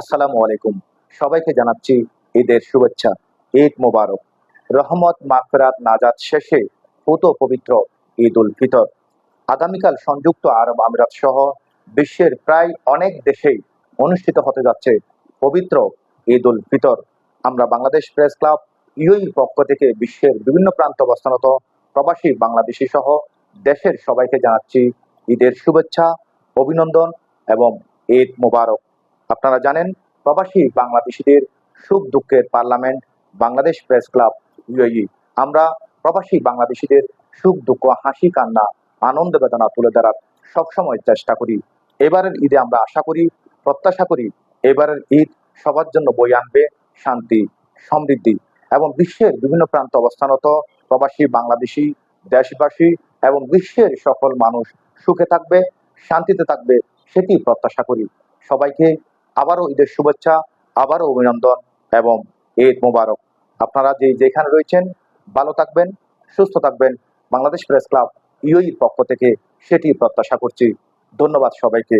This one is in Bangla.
আসসালামু আলাইকুম। সবাইকে জানাচ্ছি ঈদের শুভেচ্ছা। ঈদ মোবারক। রহমত, মাগফিরাত, নাজাত শেষে পুত পবিত্র ঈদ উল ফিতর। আগামীকাল সংযুক্ত আরব আমিরাত সহ বিশ্বের প্রায় অনেক দেশেই অনুষ্ঠিত হতে যাচ্ছে পবিত্র ঈদ উল ফিতর। আমরা বাংলাদেশ প্রেস ক্লাব ইউই পক্ষ থেকে বিশ্বের বিভিন্ন প্রান্ত অবস্থানত প্রবাসী বাংলাদেশি সহ দেশের সবাইকে জানাচ্ছি ঈদের শুভেচ্ছা, অভিনন্দন এবং ঈদ মোবারক। আপনারা জানেন, প্রবাসী বাংলাদেশিদের সুখ দুঃখের parliament, Bangladesh press club UAE আমরা প্রবাসী বাংলাদেশিদের সুখ, দুঃখ, হাসি, কান্না, আনন্দ, বেদনা তুলে ধরার সবসময় চেষ্টা করি। এবারের ঈদে আমরা আশা করি, প্রত্যাশা করি, এবারের ঈদ সবার জন্য বই আনবে শান্তি, সমৃদ্ধি এবং বিশ্বের বিভিন্ন প্রান্ত অবস্থানত প্রবাসী বাংলাদেশি, দেশবাসী এবং বিশ্বের সকল মানুষ সুখে থাকবে, শান্তিতে থাকবে, সেটি প্রত্যাশা করি। সবাইকে আবারও ঈদের শুভেচ্ছা, আবারও অভিনন্দন এবং ঈদ মোবারক। আপনারা যে যেখানে রয়েছেন, ভালো থাকবেন, সুস্থ থাকবেন। বাংলাদেশ প্রেস ক্লাব ইউইর পক্ষ থেকে সেটি প্রত্যাশা করছি। ধন্যবাদ সবাইকে।